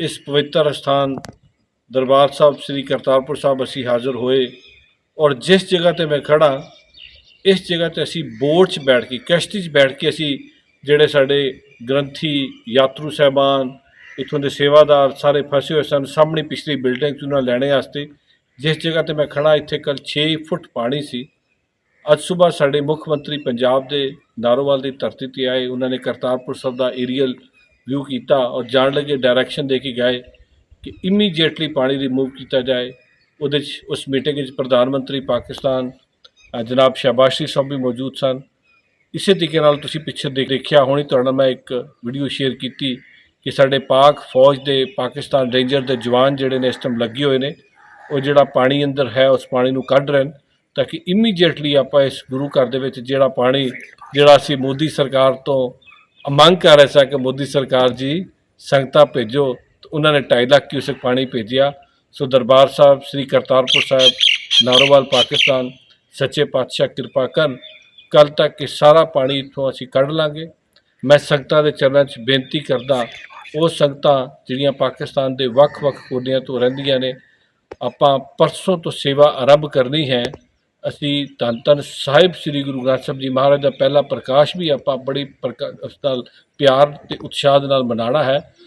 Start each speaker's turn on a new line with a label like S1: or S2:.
S1: ਇਸ ਪਵਿੱਤਰ ਸਥਾਨ ਦਰਬਾਰ ਸਾਹਿਬ, ਸ੍ਰੀ ਕਰਤਾਰਪੁਰ ਸਾਹਿਬ ਅਸੀਂ ਹਾਜ਼ਰ ਹੋਏ ਔਰ ਜਿਸ ਜਗ੍ਹਾ ਤੇ ਮੈਂ ਖੜਾ ਇਸ ਜਗ੍ਹਾ ਤੇ ਅਸੀਂ ਬੋਟ 'ਚ ਬੈਠ ਕੇ, ਕਸ਼ਤੀ 'ਚ ਬੈਠ ਕੇ ਅਸੀਂ ਜਿਹੜੇ ਸਾਡੇ ਗ੍ਰੰਥੀ, ਯਾਤਰੂ ਸਹਿਬਾਨ, ਇੱਥੋਂ ਦੇ ਸੇਵਾਦਾਰ ਸਾਰੇ ਫਸੇ ਹੋਏ ਸਨ, ਸਾਹਮਣੇ ਪਿਛਲੀ ਬਿਲਡਿੰਗ 'ਚ ਉਹਨਾਂ ਲੈਣੇ ਵਾਸਤੇ, ਜਿਸ ਜਗ੍ਹਾ ਤੇ ਮੈਂ ਖੜਾ ਇੱਥੇ ਕੱਲ 6 ਫੁੱਟ ਪਾਣੀ ਸੀ। ਅੱਜ ਸਵੇਰ ਸਾਡੇ ਮੁੱਖ ਮੰਤਰੀ ਪੰਜਾਬ ਦੇ ਨਾਰੋਵਾਲ ਦੀ ਧਰਤੀ ਤੇ ਆਏ, ਉਹਨਾਂ ਨੇ ਕਰਤਾਰਪੁਰ ਸਾਹਿਬ ਦਾ ਏਰੀਅਲ ਵਿਊ ਕੀਤਾ ਔਰ ਜਾਣ ਲੱਗੇ ਡਾਇਰੈਕਸ਼ਨ ਦੇ ਕੇ ਗਏ ਕਿ ਇਮੀਡੀਏਟਲੀ ਪਾਣੀ ਰਿਮੂਵ ਕੀਤਾ ਜਾਏ। ਉਹਦੇ 'ਚ, ਉਸ ਮੀਟਿੰਗ ਵਿੱਚ ਪ੍ਰਧਾਨ ਮੰਤਰੀ ਪਾਕਿਸਤਾਨ ਜਨਾਬ ਸ਼ਹਿਬਾਜ਼ ਸਾਹਿਬ ਵੀ ਮੌਜੂਦ ਸਨ। ਇਸੇ ਤਰੀਕੇ ਨਾਲ ਤੁਸੀਂ ਪਿੱਛੇ ਦੇਖ ਦੇਖਿਆ ਹੋਣੀ, ਤੁਹਾਡੇ ਨਾਲ ਮੈਂ ਇੱਕ ਵੀਡੀਓ ਸ਼ੇਅਰ ਕੀਤੀ ਕਿ ਸਾਡੇ ਪਾਕ ਫੌਜ ਦੇ ਪਾਕਿਸਤਾਨ ਰੇਂਜਰ ਦੇ ਜਵਾਨ ਜਿਹੜੇ ਨੇ, ਇਸ ਟਾਈਮ ਲੱਗੇ ਹੋਏ ਨੇ, ਉਹ ਜਿਹੜਾ ਪਾਣੀ ਅੰਦਰ ਹੈ, ਉਸ ਪਾਣੀ ਨੂੰ ਕੱਢ ਰਹੇ ਨੇ ਤਾਂ ਕਿ ਇਮੀਡੀਏਟਲੀ ਆਪਾਂ ਇਸ ਗੁਰੂ ਘਰ ਦੇ ਵਿੱਚ ਜਿਹੜਾ ਪਾਣੀ, ਜਿਹੜਾ ਅਸੀਂ ਮੋਦੀ ਸਰਕਾਰ ਤੋਂ ਮੰਗ ਕਰ ਰਹੇ ਸਾਂ ਕਿ ਮੋਦੀ ਸਰਕਾਰ ਜੀ ਸੰਗਤਾਂ ਭੇਜੋ। ਤਾਂ ਉਹਨਾਂ ਨੇ 2.5 ਲੱਖ ਕਿਊਸਕ ਪਾਣੀ ਭੇਜਿਆ। ਸੋ ਦਰਬਾਰ ਸਾਹਿਬ, ਸ੍ਰੀ ਕਰਤਾਰਪੁਰ ਸਾਹਿਬ, ਨਾਰੋਵਾਲ, ਪਾਕਿਸਤਾਨ, ਸੱਚੇ ਪਾਤਸ਼ਾਹ ਕਿਰਪਾ ਕਰਨ। ਕੱਲ ਤੱਕ ਇਹ ਸਾਰਾ ਪਾਣੀ ਇੱਥੋਂ ਅਸੀਂ ਕੱਢ ਲਾਂਗੇ। ਮੈਂ ਸੰਗਤਾਂ ਦੇ ਚਰਨਾਂ 'ਚ ਬੇਨਤੀ ਕਰਦਾ, ਉਹ ਸੰਗਤਾਂ ਜਿਹੜੀਆਂ ਪਾਕਿਸਤਾਨ ਦੇ ਵੱਖ-ਵੱਖ ਕੋਨਿਆਂ ਤੋਂ ਰਹਿੰਦੀਆਂ ਨੇ, ਆਪਾਂ ਪਰਸੋਂ ਤੋਂ ਸੇਵਾ ਆਰੰਭ ਕਰਨੀ ਹੈ। ਅਸੀਂ ਧੰਨ ਧੰਨ ਸਾਹਿਬ ਸ੍ਰੀ ਗੁਰੂ ਗ੍ਰੰਥ ਸਾਹਿਬ ਜੀ ਮਹਾਰਾਜ ਦਾ ਪਹਿਲਾ ਪ੍ਰਕਾਸ਼ ਵੀ ਆਪਾਂ ਬੜੀ ਪ੍ਰਕਾ- ਉਸ ਨਾਲ ਪਿਆਰ ਤੇ ਉਤਸ਼ਾਹ ਦੇ ਨਾਲ ਮਨਾਉਣਾ ਹੈ।